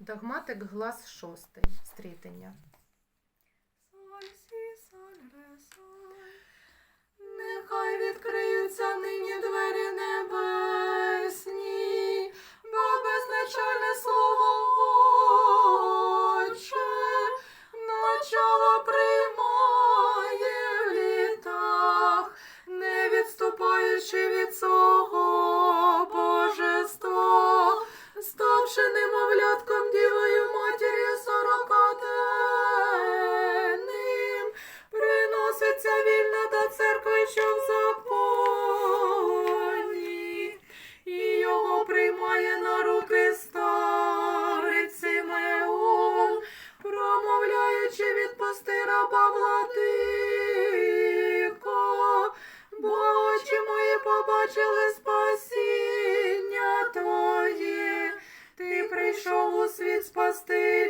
Догматик глас шостий. Стрітення. Ставши немовлятком дівою матір'ю сорокаденним, приноситься вільна до церкви, що в законі, і його приймає на руки старець Симеон, промовляючи відпусти раба владико, бо очі мої побачили спасіння прийшов у світ спасти